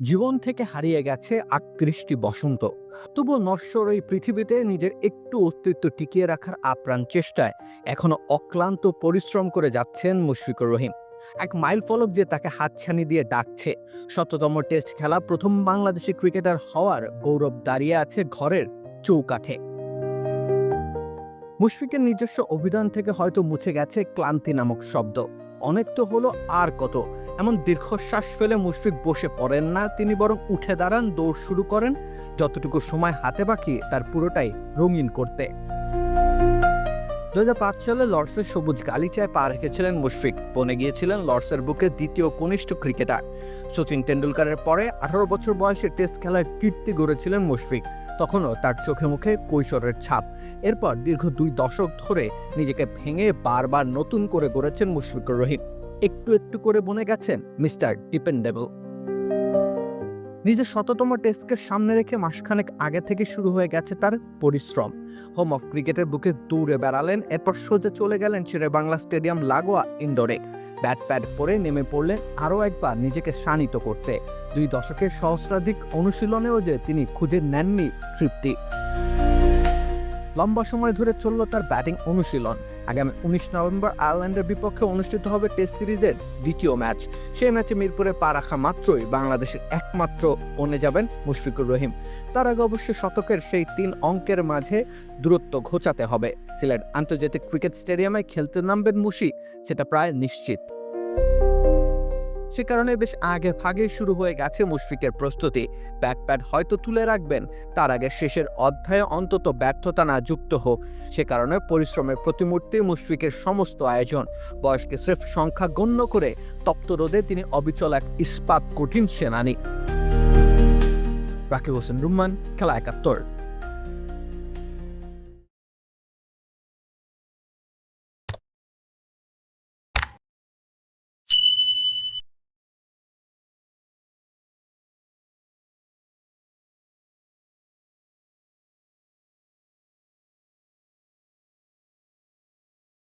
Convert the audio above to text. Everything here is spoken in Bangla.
জীবন থেকে হারিয়ে গেছে আকৃষ্টি বসন্ত। তবু নশ্বর এই পৃথিবীতে নিজের একটু অস্তিত্ব টিকিয়ে রাখার আপ্রাণ চেষ্টায় এখনও অক্লান্ত পরিশ্রম করে যাচ্ছেন মুশফিকুর রহিম। এক মাইল ফলক যে তাকে হাতছানি দিয়ে ডাকছে। শততম টেস্ট খেলা প্রথম বাংলাদেশি ক্রিকেটার হওয়ার গৌরব দাঁড়িয়ে আছে ঘরের চৌকাঠে। মুশফিকের নিজস্ব অভিধান থেকে হয়তো মুছে গেছে ক্লান্তি নামক শব্দ। অনেক তো হলো আর কত। এমন দীর্ঘশ্বাস ফেলে মুশফিক বসে পড়েন না, তিনি বরং উঠে দাঁড়ান, দৌড় শুরু করেন। যতটুকু সময় হাতে বাকি, তার পুরোটাই রঙিন করতে। দু হাজার পাঁচ সালে লর্ডসের সবুজ গালিচায় পা রেখেছিলেন মুশফিক। বনে গিয়েছিলেন লর্ডসের বুকে দ্বিতীয় কনিষ্ঠ ক্রিকেটার। সচিন টেন্ডুলকারের পরে আঠারো বছর বয়সে টেস্ট খেলায় কীর্তি গড়েছিলেন মুশফিক। তখনও তার চোখে মুখে কৈশোরের ছাপ। এরপর দীর্ঘ দুই দশক ধরে নিজেকে ভেঙে বারবার নতুন করে গড়েছেন মুশফিকুর রহিম। একটু একটু করে বনে গেছেন, মিস্টার ডিপেন্ডেবল। নিজের শততম টেস্টকে সামনে রেখে মাসখানেক আগে থেকে শুরু হয়ে গেছে তার পরিশ্রম। হোম অফ ক্রিকেটের বুকে দৌড়ে বেড়ালেন, এরপর সোজা চলে গেলেন শেরে বাংলা স্টেডিয়াম লাগোয়া ইন্ডোরে। ব্যাট প্যাড পরে নেমে পড়লেন আরও একবার নিজেকে শানিত করতে। দুই দশকের সহস্রাধিক অনুশীলনেও যে তিনি খুঁজে নেননি তৃপ্তি। লম্বা সময় ধরে চলল তার ব্যাটিং অনুশীলন। আগামী উনিশ নভেম্বর আয়ারল্যান্ডের বিপক্ষে অনুষ্ঠিত হবে টেস্ট সিরিজের দ্বিতীয় ম্যাচ। সেই ম্যাচে মিরপুরে পা রাখা মাত্রই বাংলাদেশের একমাত্র বনে যাবেন মুশফিকুর রহিম। তার আগে অবশ্য শতকের সেই তিন অঙ্কের মাঝে দূরত্ব ঘোচাতে হবে। সিলেট আন্তর্জাতিক ক্রিকেট স্টেডিয়ামে খেলতে নামবেন মুশি, সেটা প্রায় নিশ্চিত। সে কারণে বেশ আগে ভাগে শুরু হয়ে গেছে মুশফিকের প্রস্তুতি। ব্যাকপ্যাড হয়তো তুলে রাখবেন, তার আগে শেষের অধ্যায়ে অন্তত ব্যর্থতা না যুক্ত হোক। সে কারণে পরিশ্রমের প্রতিমূর্তি মুশফিকের সমস্ত আয়োজন। বয়সকে স্রেফ সংখ্যা গণ্য করে তপ্ত রোদে তিনি অবিচল এক ইস্পাত কঠিন সেনানী। রাকিব হোসেন, রুম্মান, খেলা একাত্তর।